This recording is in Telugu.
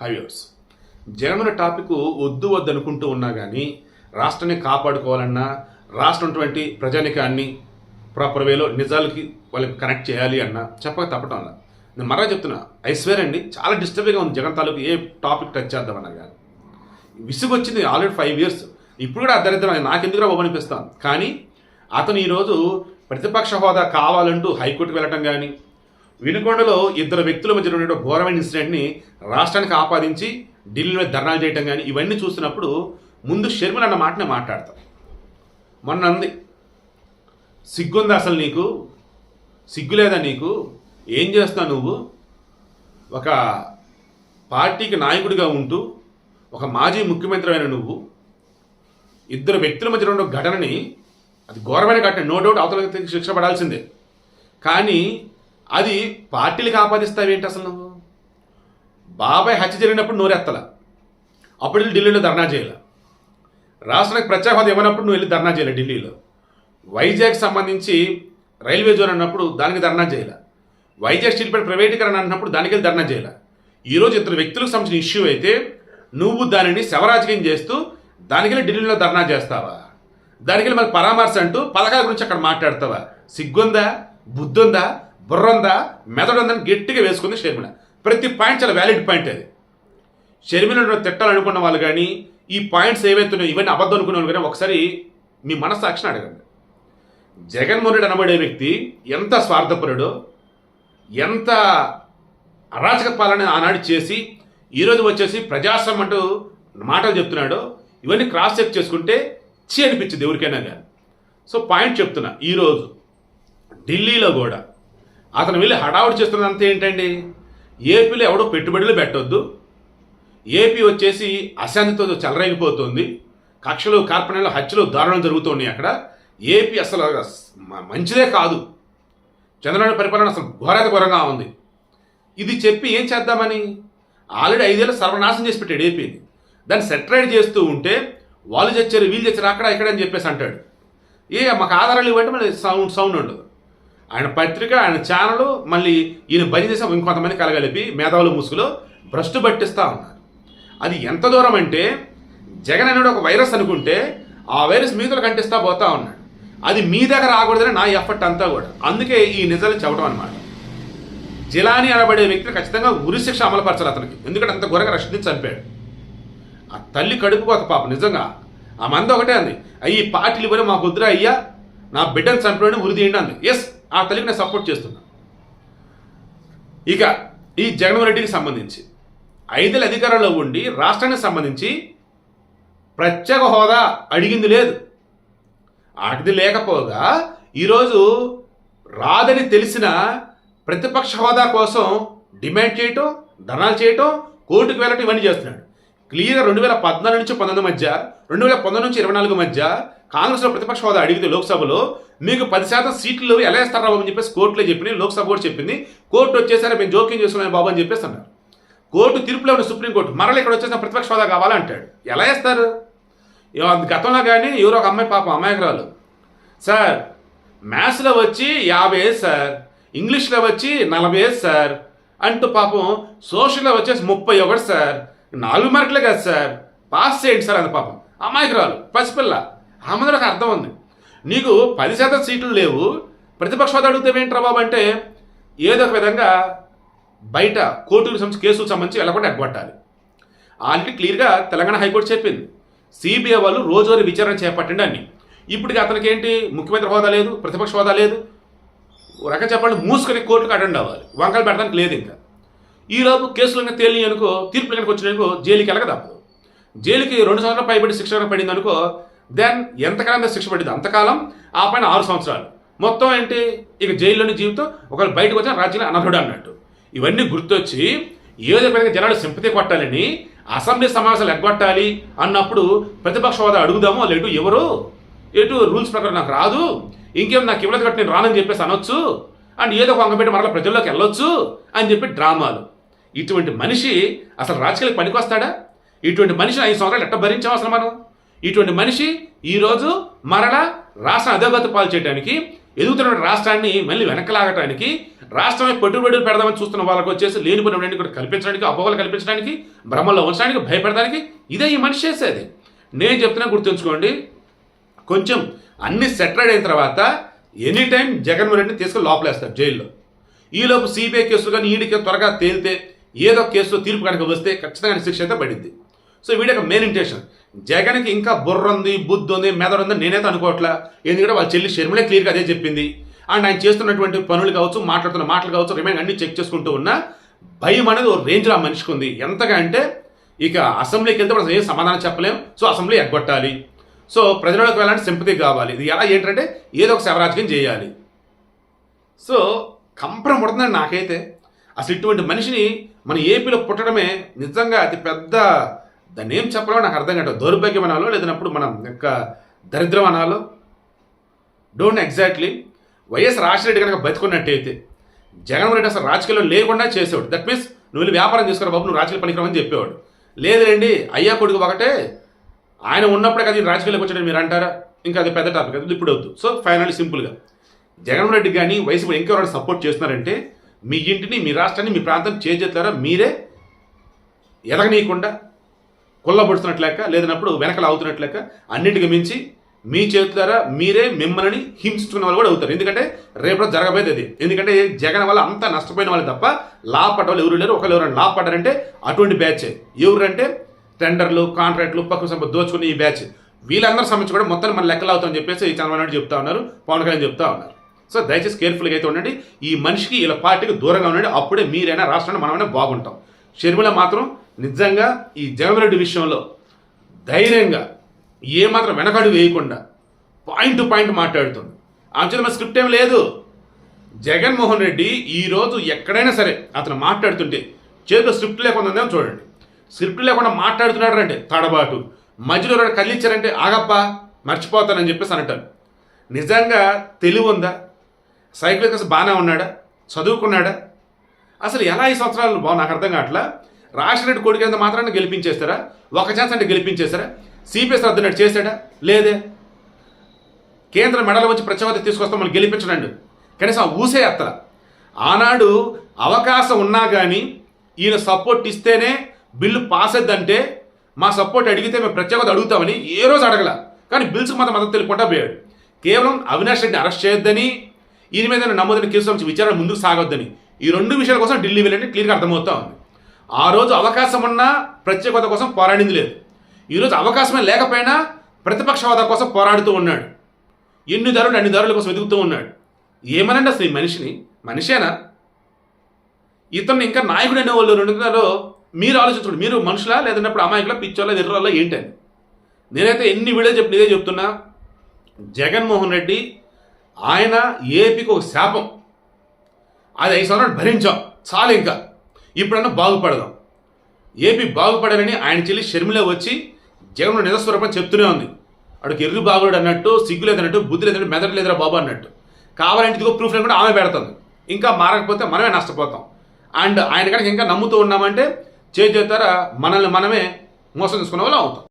హైవేర్స్ జగన్ టాపిక్ వద్దు వద్దు అనుకుంటూ ఉన్నా కానీ రాష్ట్రాన్ని కాపాడుకోవాలన్నా రాష్ట్రం ప్రజానికాన్ని ప్రాపర్ వేలో నిజాలకి వాళ్ళకి కనెక్ట్ చేయాలి అన్నా చెప్పక తప్పటం అలా. నేను మరలా చెప్తున్నా ఐశ్వర్య అండి చాలా డిస్టర్బింగ్గా ఉంది జగన్ తాలూకు ఏ టాపిక్ టచ్ చేద్దామన్నా కానీ విసుగు వచ్చింది ఆల్రెడీ ఫైవ్ ఇయర్స్ ఇప్పుడు కూడా దరిద్రం నాకెందుకురా బాబు అనిపిస్తాను కానీ అతను ఈరోజు ప్రతిపక్ష హోదా కావాలంటూ హైకోర్టుకు వెళ్ళటం కానీ వినుకొండలో ఇద్దరు వ్యక్తుల మధ్య ఉన్న ఘోరమైన ఇన్సిడెంట్ని రాష్ట్రానికి ఆపాదించి ఢిల్లీలో ధర్నాలు చేయటం కానీ ఇవన్నీ చూస్తున్నప్పుడు ముందు షర్మిల అన్న మాటనే మాట్లాడతాం. మొన్న అంది సిగ్గుందా అసలు నీకు? సిగ్గు లేదా నీకు? ఏం చేస్తావు నువ్వు? ఒక పార్టీకి నాయకుడిగా ఉంటూ ఒక మాజీ ముఖ్యమంత్రి అయిన నువ్వు ఇద్దరు వ్యక్తుల మధ్య ఉన్న ఘటనని అది ఘోరమైన ఘటన నో డౌట్ అవతల శిక్ష పడాల్సిందే. కానీ అది పార్టీలకు ఆపాదిస్తావేంటి అసలు నువ్వు? బాబాయ్ హత్య జరిగినప్పుడు నోరెత్తల. అప్పుడు వెళ్ళి ఢిల్లీలో ధర్నా చేయాల? రాష్ట్రానికి ప్రత్యేక హోదా ఇవ్వనప్పుడు నువ్వు వెళ్ళి ధర్నా చేయాలి ఢిల్లీలో? వైజాగ్ సంబంధించి రైల్వే జోన్ అన్నప్పుడు దానికి ధర్నా చేయాల? వైజాగ్ స్టీల్ ప్లాంట్ ప్రైవేటీకరణ అన్నప్పుడు దానికి వెళ్ళి ధర్నా చేయాల? ఈరోజు ఇద్దరు వ్యక్తులకు సంబంధించిన ఇష్యూ అయితే నువ్వు దానిని శవరాజకీయం చేస్తూ దానికి వెళ్ళి ఢిల్లీలో ధర్నా చేస్తావా? దానికి వెళ్ళి మళ్ళీ పరామర్శ అంటూ పథకాల గురించి అక్కడ మాట్లాడతావా? సిగ్గుందా? బుద్ధుందా? బుర్రుందా మెదడుందని గట్టిగా వేసుకుంది షర్మిల. ప్రతి పాయింట్ చాలా వ్యాలిడ్ పాయింట్ అది. షర్మిలను తిట్టాలనుకున్న వాళ్ళు కానీ ఈ పాయింట్స్ ఏవైతున్నాయో ఇవన్నీ అబద్ధం అనుకునే వాళ్ళు కానీ ఒకసారి మీ మనస్సాక్షిని అడగండి. జగన్మోహన్ రెడ్డి అనబడే వ్యక్తి ఎంత స్వార్థపరుడో ఎంత అరాచక పాలన ఆనాడు చేసి ఈరోజు వచ్చేసి ప్రజాస్వామ్యం అంటూ మాటలు చెప్తున్నాడు ఇవన్నీ క్రాస్ చెక్ చేసుకుంటే చీ అనిపించింది ఎవరికైనా కానీ సో పాయింట్ చెప్తున్నా ఈరోజు ఢిల్లీలో కూడా అతను వెళ్ళి హడావుడి చేస్తున్నంత ఏంటండి? ఏపీలో ఎవడో పెట్టుబడులు పెట్టొద్దు. ఏపీ వచ్చేసి అశాంతితో చెలరేగిపోతుంది. కక్షలు కార్పణ్యాలు హత్యలు దారుణం జరుగుతున్నాయి అక్కడ. ఏపీ అసలు మంచిదే కాదు. చంద్రబాబు పరిపాలన అసలు ఘోరాత ఘోరంగా ఉంది. ఇది చెప్పి ఏం చేద్దామని? ఆల్రెడీ ఐదేళ్ళు సర్వనాశనం చేసి పెట్టాడు ఏపీని. దాన్ని సెటరైడ్ చేస్తూ ఉంటే వాళ్ళు చచ్చారు వీళ్ళు చచ్చారు అక్కడ ఇక్కడ అని చెప్పేసి అంటాడు. ఏ మాకు ఆధారాలు ఇవ్వంటే మళ్ళీ సౌండ్ సౌండ్ ఉండదు. ఆయన పత్రిక ఆయన ఛానల్ మళ్ళీ ఈయన బలి ఇంకొంతమంది కలగలిపి మేధావులు ముసుగులో భ్రష్టు పట్టిస్తూ ఉన్నారు. అది ఎంత దూరం అంటే జగన్ అనేది ఒక వైరస్ అనుకుంటే ఆ వైరస్ మీదలు కంటిస్తా పోతా ఉన్నాడు. అది మీ దగ్గర రాకూడదని నా ఎఫర్ట్ అంతా కూడా. అందుకే ఈ నిజాలు చెప్పడం అనమాట జిలాని అనబడే వ్యక్తిని ఖచ్చితంగా ఉరిశిక్ష అమలుపరచాలి అతనికి. ఎందుకంటే అంత ఘోరంగా రక్షించి చంపాడు. ఆ తల్లి కడుపు కోత పాప నిజంగా. ఆ మంది ఒకటే అంది. అయ్యి పార్టీలు ఇవ్వని మాకు వద్దురా అయ్యా. నా బిడ్డను చంపడం ఉరి తీయండి అంది. ఎస్ ఆ తల్లికి నేను సపోర్ట్ చేస్తున్నా. ఇక ఈ జగన్మోహన్ రెడ్డికి సంబంధించి ఐదేళ్ళ అధికారంలో ఉండి రాష్ట్రానికి సంబంధించి ప్రత్యేక హోదా అడిగింది లేదు. ఆటిది లేకపోగా ఈరోజు రాదని తెలిసిన ప్రతిపక్ష హోదా కోసం డిమాండ్ చేయటం ధనాలు చేయటం కోర్టుకు వెళ్ళటం ఇవన్నీ చేస్తున్నాడు. క్లియర్గా రెండు వేల పద్నాలుగు నుంచి పంతొమ్మిది మధ్య రెండు వేల పంతొమ్మిది నుంచి ఇరవై నాలుగు మధ్య కాంగ్రెస్లో ప్రతిపక్ష హోదా అడిగితే లోక్సభలో మీకు పది శాతం సీట్లు ఎలా ఇస్తారా బాబు అని చెప్పేసి కోర్టులో చెప్పింది లోక్సభ కూడా చెప్పింది. కోర్టు వచ్చేసరికి మేము జోక్యం చేసుకున్నాం బాబు అని చెప్పేసి అన్నారు. కోర్టు తీర్పులో ఉన్న సుప్రీంకోర్టు మరల ఇక్కడ వచ్చేసిన ప్రతిపక్ష హోదా కావాలంటాడు. ఎలా ఇస్తారు గతంలో కానీ ఎవరో ఒక అమ్మాయి పాపం అమాయకురాలు. సార్ మ్యాథ్స్లో వచ్చి యాభై వేలు సార్ ఇంగ్లీష్లో వచ్చి నలభై సార్ అంటూ పాపం సోషల్లో వచ్చేసి ముప్పై ఒకటి సార్ నాలుగు మార్కులే కదా సార్ పాస్ చేయండి సార్ అంత పాపం. అమాయకురాలు పసిపిల్ల. ఆమె అర్థం ఉంది. నీకు పది శాతం సీట్లు లేవు. ప్రతిపక్ష హోదా అడుగుతావేంట్రా బాబు అంటే ఏదో ఒక విధంగా బయట కోర్టుకు సంబంధించి కేసులకు సంబంధించి వెళ్ళకుండా ఎగ్గొట్టాలి. ఆల్రెడీ క్లియర్గా తెలంగాణ హైకోర్టు చెప్పింది. సిబిఐ వాళ్ళు రోజువారీ విచారణ చేపట్టండి అని ఇప్పటికి అతనికి ఏంటి? ముఖ్యమంత్రి హోదా లేదు ప్రతిపక్ష హోదా లేదు. ఓ రకంగా చెప్పండి మూసుకొని కోర్టుకు అటెండ్ అవ్వాలి. వంకలు పెట్టడానికి లేదు ఇంకా. ఈలోపు కేసులు కనుక తేలి అనుకో తీర్పులు కనుక వచ్చినాయనుకో జైలుకి వెళ్ళక తప్పదు. జైలుకి రెండు సంవత్సరాలు పైబడి శిక్ష పడింది అనుకో దెన్ ఎంతకాలం శిక్ష పడింది అంతకాలం ఆ పైన ఆరు సంవత్సరాలు. మొత్తం ఏంటి? ఇక జైల్లోని జీవితం ఒకవేళ బయటకు వచ్చిన రాజ్యంలో అనర్హుడు అన్నట్టు. ఇవన్నీ గుర్తొచ్చి ఏదో విధంగా జనాలు సింపతి కొట్టాలని అసెంబ్లీ సమావేశాలు ఎగ్గొట్టాలి అన్నప్పుడు ప్రతిపక్ష హోదా అడుగుదాము వాళ్ళు ఎటు ఎవరు? ఎటు రూల్స్ ప్రకారం నాకు రాదు. ఇంకేం నాకు ఇవ్వలేదు కాబట్టి నేను రానని చెప్పేసి అనొచ్చు. అండ్ ఏదో ఒక అంగపెట్టి మరలా ప్రజల్లోకి వెళ్ళొచ్చు అని చెప్పి డ్రామాలు. ఇటువంటి మనిషి అసలు రాజకీయాలకు పనికొస్తాడా? ఇటువంటి మనిషిని ఐదు సంవత్సరాలు ఎట్ట భరించాం అసలు మనం? ఇటువంటి మనిషి ఈరోజు మరలా రాష్ట్రం అధోగతి పాలు చేయడానికి ఎదుగుతున్న రాష్ట్రాన్ని మళ్ళీ వెనకలాగటానికి రాష్ట్రమే పెట్టుబడులు పెడదామని చూస్తున్న వాళ్ళకి వచ్చేసి లేనిపోయినటువంటి కూడా కల్పించడానికి అపోహలు కల్పించడానికి భ్రమల్లో ఉంచడానికి భయపెడడానికి ఇదే ఈ మనిషి చేసేది. నేను చెప్తున్నా గుర్తుంచుకోండి కొంచెం అన్ని సెటిల్డ్ అయిన తర్వాత ఎనీ టైం జగన్మోహన్ రెడ్డిని తీసుకొని లోపలేస్తారు జైల్లో. ఈలోపు సిబిఐ కేసులు కానీ ఈడికి త్వరగా తేలితే ఏదో కేసులో తీర్పు కనుక వస్తే ఖచ్చితంగా శిక్ష అయితే పడింది. సో వీడి యొక్క మెయిన్ ఇంటెన్షన్ జగన్కి ఇంకా బుర్ర ఉంది బుద్ధి ఉంది మెదడు ఉంది నేనైతే అనుకోవట్లా. ఎందుకంటే వాళ్ళ చెల్లి షర్మిలే క్లియర్గా అదే చెప్పింది. అండ్ ఆయన చేస్తున్నటువంటి పనులు కావచ్చు మాట్లాడుతున్న మాటలు కావచ్చు రిమైన్ అన్ని చెక్ చేసుకుంటూ ఉన్నా భయం అనేది ఓ రేంజ్లో ఆ మనిషికి ఉంది. ఎంతగా అంటే ఇక అసెంబ్లీకి వెళ్తే మనం ఏం సమాధానం చెప్పలేం. So assembly ఎగ్గొట్టాలి. సో ప్రజలకు వెళ్ళాలంటే సింపతి కావాలి. ఇది ఎలా ఏంటంటే ఏదో ఒక శవరాజకీయం చేయాలి. సో కంపరం పుడుతుందండి నాకైతే. అసలు ఇటువంటి మనిషిని మన ఏపీలో పుట్టడమే నిజంగా అతి పెద్ద దాన్ని ఏం చెప్పాలో నాకు అర్థం కాదు దౌర్భాగ్యం అనాలో లేదన్నప్పుడు మనం యొక్క దరిద్రం అనాలో don't exactly Y S Rajasekhara కనుక బతుకున్నట్టయితే జగన్మోహన్ రెడ్డి అసలు రాజకీయాల్లో లేకుండా చేసేవాడు. దట్ మీన్స్ నువ్వు వెళ్ళి వ్యాపారం చేసుకురా బాబు నువ్వు రాజకీయ పనికిరామని చెప్పేవాడు. లేదులేండి అయ్యా కొడుకు ఒకటే ఆయన ఉన్నప్పుడే కదా రాజకీయాలకు వచ్చాడని మీరు అంటారా? ఇంకా అది పెద్ద టాపిక్ అది ఇప్పుడు వద్దు. సో ఫైనల్ సింపుల్గా జగన్మోహన్ రెడ్డి కానీ వైసీపీ ఇంకెవరైనా సపోర్ట్ చేస్తున్నారంటే మీ ఇంటిని మీ రాష్ట్రాన్ని మీ ప్రాంతాన్ని చేజెత్తారా? మీరే ఎదగనీయకుండా కొల్లబడుతున్నట్లేక లేదన్నప్పుడు వెనకలు అవుతున్నట్లేక అన్నింటికి మించి మీ చేతులారా మీరే మిమ్మల్ని హింసించుకున్న వాళ్ళు కూడా అవుతారు. ఎందుకంటే రేపటి జరగబోయేది అది. ఎందుకంటే జగన్ వల్ల అంతా నష్టపోయిన వాళ్ళు తప్ప లాభపడ్డ వాళ్ళు ఎవరు లేరు. ఒకళ్ళు ఎవరైనా లాభపడ్డారంటే అటువంటి బ్యాచ్. ఎవరంటే టెండర్లు కాంట్రాక్ట్లు పక్క సంపద దోచుకుని ఈ బ్యాచ్. వీళ్ళందరూ సంబంధించి కూడా మొత్తం మన లెక్కలు అవుతామని చెప్పేసి చంద్రబాబు నాయుడు చెప్తా ఉన్నారు పవన్ కళ్యాణ్ చెప్తా ఉన్నారు. సో దయచేసి కేర్ఫుల్గా అయితే ఉండండి. ఈ మనిషికి ఇలా పార్టీకి దూరంగా ఉండండి. అప్పుడే మీరైనా రాష్ట్రాన్ని మనమైనా బాగుంటాం. షర్మిల మాత్రం నిజంగా ఈ జగన్రెడ్డి విషయంలో ధైర్యంగా ఏమాత్రం వెనకడు వేయకుండా పాయింట్ టు పాయింట్ మాట్లాడుతుంది. ఆమె మన స్క్రిప్ట్ ఏం లేదు. జగన్మోహన్ రెడ్డి ఈరోజు ఎక్కడైనా సరే అతను మాట్లాడుతుంటే చేతిలో స్క్రిప్ట్ లేకుండా ఉందేమో చూడండి. స్క్రిప్ట్ లేకుండా మాట్లాడుతున్నాడు అంటే తడబాటు. మధ్యలో ఎవరైనా ఆగప్పా మర్చిపోతానని చెప్పేసి అంటారు నిజంగా తెలివి ఉందా? సైకిల్ కోసం బాగానే ఉన్నాడా? చదువుకున్నాడా? అసలు ఎలా ఈ సంవత్సరాలు? బాగు నాకు అర్థం కావట్లా. రాష్ట్రరెడ్డి కొడుకు ఎంత మాత్రాన్ని గెలిపించేస్తారా? ఒక ఛాన్స్ అంటే గెలిపించేస్తారా? సిపిఎస్ రద్దునట్టు చేశాడా? లేదే. కేంద్ర మెడలు వచ్చి ప్రత్యేకత తీసుకొస్తాం మనం గెలిపించడండి. కనీసం ఆ ఊసే ఎత్తల. ఆనాడు అవకాశం ఉన్నా కానీ ఈయన సపోర్ట్ ఇస్తేనే బిల్లు పాస్ అవుద్దంటే మా సపోర్ట్ అడిగితే మేము ప్రత్యేకత అడుగుతామని ఏ రోజు అడగల. కానీ బిల్స్కి మాత్రం మద్దతు తెలియకుండా పోయాడు. కేవలం అవినాష్ రెడ్డిని అరెస్ట్ చేయొద్దని ఈయన మీద నమోదైన కేసు నుంచి విచారణ ముందుకు సాగొద్దని. ఈ రెండు విషయాల కోసం ఢిల్లీ వెళ్ళండి క్లియర్గా అర్థమవుతా ఉంది. ఆ రోజు అవకాశం ఉన్నా ప్రత్యేకత కోసం పోరాడింది లేదు. ఈరోజు అవకాశమే లేకపోయినా ప్రతిపక్ష హోదా కోసం పోరాడుతూ ఉన్నాడు. ఎన్ని ధరలు అన్ని ధరల కోసం వెతుకుతూ ఉన్నాడు. ఏమనండి అసలు ఈ మనిషిని? మనిషేనా? ఇతను ఇంకా నాయకుడు అనే వాళ్ళు రెండున్నారో మీరు ఆలోచించండి మీరు మనుషులా లేదన్నప్పుడు అమాయకుల పిచ్చోళ్ళ ఎర్రల ఏంటని నేనైతే ఎన్ని వీడియో చెప్పి ఇదే చెప్తున్నా. జగన్మోహన్ రెడ్డి ఆయన ఏపీకి ఒక శాపం. అది ఐదు సంవత్సరాలు భరించాం. చాలు ఇంకా. ఇప్పుడన్నా బాగుపడదాం. ఏపీ బాగుపడాలని ఆయన చెల్లి షర్మిల వచ్చి జగన్ నిజస్వరూపం చెప్తూనే ఉంది. అడుగు ఎర్రి బాగుడు అన్నట్టు సిగ్గు లేదన్నట్టు బుద్ధి లేదన్నట్టు మెదడు లేదురా బాబు అన్నట్టు. కావాలంటే ఇదిగో ప్రూఫ్ కూడా ఆమె పెడుతుంది. ఇంకా మారకపోతే మనమే నష్టపోతాం. అండ్ ఆయన కనుక ఇంకా నమ్ముతూ ఉన్నామంటే చేతి మనల్ని మనమే మోసం చేసుకునే వాళ్ళు అవుతాం.